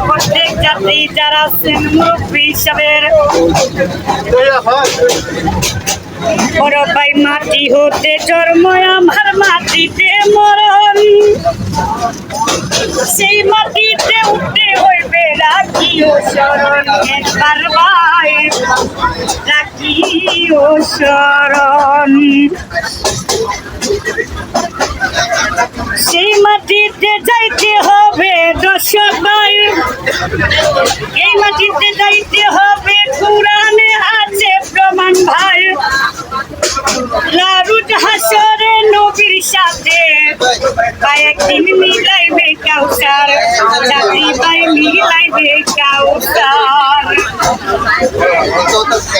প্রত্যেক যাত্রী যারা আছেন মুরব্বী ভাই মাটি হতে জন্ম আমার মাটিতে মরণ। সেই হইবে রাখিও শরণ, একবার ভাই সেই মাটিতে যাইতে হবে দর্শক ভাই এই মাটিতে যাইতে হবে কোরআনে আছে প্রমাণ ভাই। লারুট হাসরে নবীর সাথে কয়েকদিন মিলাইবে কাউসার। চাকরি পাই মিলাইবে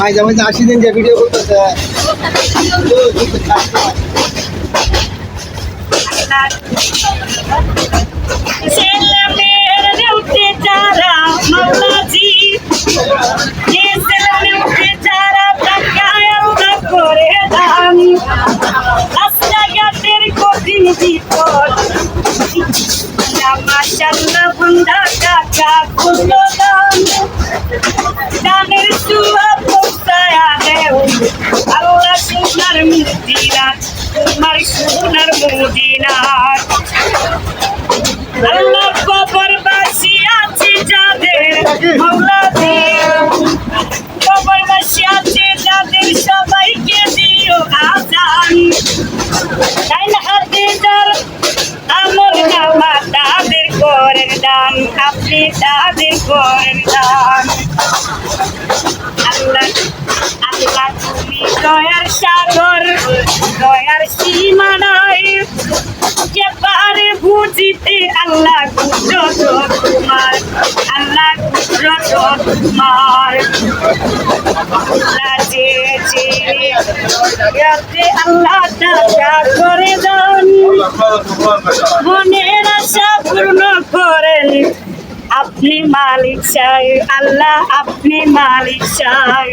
মাঝে মাঝে আশি দিন যে ভিডিও করতেছে তোমার সোনার মুদিনা আল্লাহ কবর বাসি আছে যাদের মাওলা আপনি তাদের করেন দান আল্লাহ আল্লাহ তুমি দয়ার সাগর, দয়ার সীমা নাই কে পারে বুঝিতে আল্লাহ কুদরত তোমার, আল্লাহ কুদরত তোমার। আল্লাহ যে যে আল্লাহ টাকা করে দান, মনের আশা পূর্ণ করেন। আপনি মালিক চাই আল্লাহ আপনি মালিক চাই